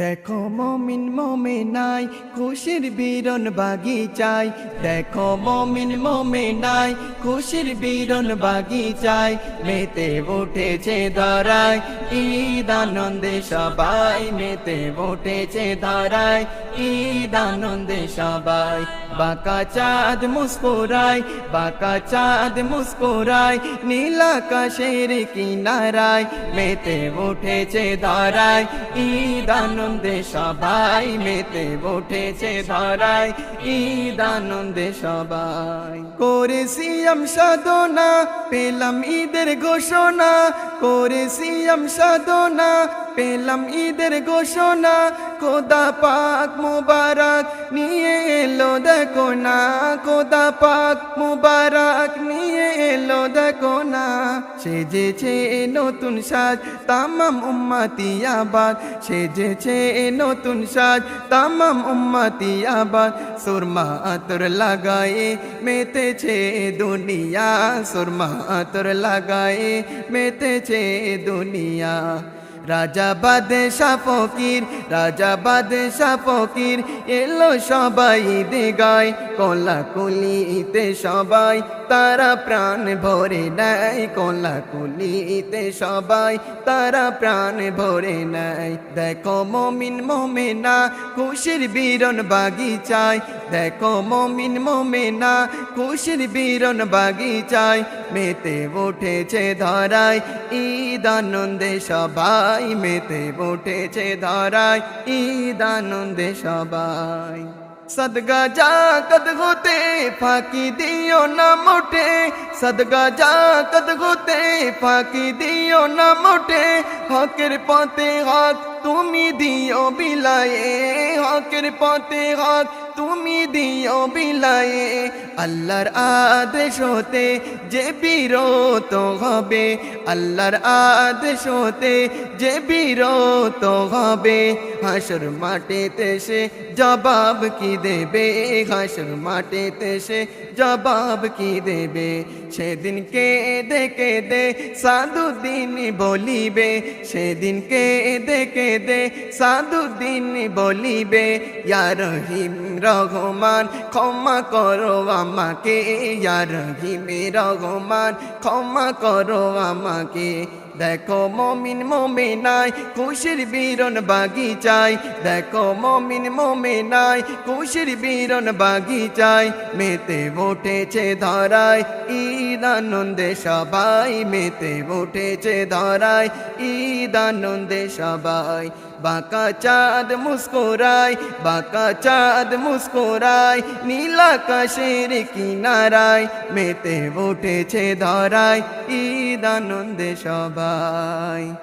দেখো মমিন মমে নাই খুশির বিরন বাগিচায়। দেখো মমিন মমে নাই খুশির বিরন বাগিচায়। মেতে উঠেছে ধরায়, ঈদ আনন্দে সবাই মেতে উঠেছে ধরায়। ঈদ আনন্দে সবাই, বাঁকা চাঁদ মুস্কুরায় বাঁকা চাঁদ মুস্কুরায় নীল আকাশের কিনারায়। মেতে উঠেছে ধরায়, ঈদ আনন্দে সবাই মেতে উঠেছে ধরাই ঈদ আনন্দে সবাই। করেছি আম সাধনা, পেলাম ঈদের ঘোষণা। করেছি আম সাধনা, পেলাম ঈদের ঘোষণা। কোদা পাক মুবারক নিয়ে দেখো না, খোদা পাক মুবারক নিয়ে এলো, দেখো না। সেজেছে নতুন সাজ, তামাম উম্মাতি আবাদ। সেজেছে নতুন সাজ, তামাম উম্মাতি আবাদ। সুরমা আতর লাগায়ে মেতেছে দুনিয়া। সুরমা আতর লাগায়ে মেতেছে দুনিয়া। রাজা বাদশা ফকির, রাজা বাদশা ফকির, এলো সবাই গায় কলা কুলিতে সবাই, তারা প্রাণ ভরে নেয় কলা কুলিতে সবাই, তারা প্রাণ ভরে নেয়। দেখো মমিন মোমেনা, খুশির বীরন বাগিচায়। দেখো মমিন মোমেনা, খুশির বীরন বাগিচায়। মেতে উঠেছে ধরায় ঈদ আনন্দে সবাই মেতে উঠেছে ধরায়। ঈদ আনন্দে সবাই। সদগা যা কদ গোতে ফাঁকি দিও না মোটে। সদগা যা কদ গোতে ফাঁকি দিও না মোটে। হকের পথে হক তুমি দিও বিলায়ে। হকের পথে হক তুমি দিও বিলায়ে আল্লাহর আদেশ যে বিরত হবে, আল্লাহর আদেশ যে বিরত হবে। হাসর মাঠেতে সে জবাব কি দেবে? হাসর মাঠেতে সে জবাব কি দেবে? সেদিন কে দেখে দে সাধু দিন বলিবে, সেদিন কে দেখে দে সাধু দিন বলিবে ইয়ার হিম রহমান, ক্ষমা করো আমাকে ইয়ার হিমে রহমান, ক্ষমা করো আমাকে। দেখো মমিন মমে নাই খুশির বীরন বাগিচায়। দেখো মমিন মমে নাই খুশির বীরন বাগিচায়। মেতে উঠেছে ধরায় ঈদ আনন্দে সবাই মেতে উঠেছে ধরায়। ঈদানন্দে সবাই বাঁকা চাঁদ মুস্কোরায়, বাঁকা চাঁদ মুস্কোরায় নীলাকাশের কিনারায় মেতে উঠেছে ধরায়। ঈদানন্দে সবাই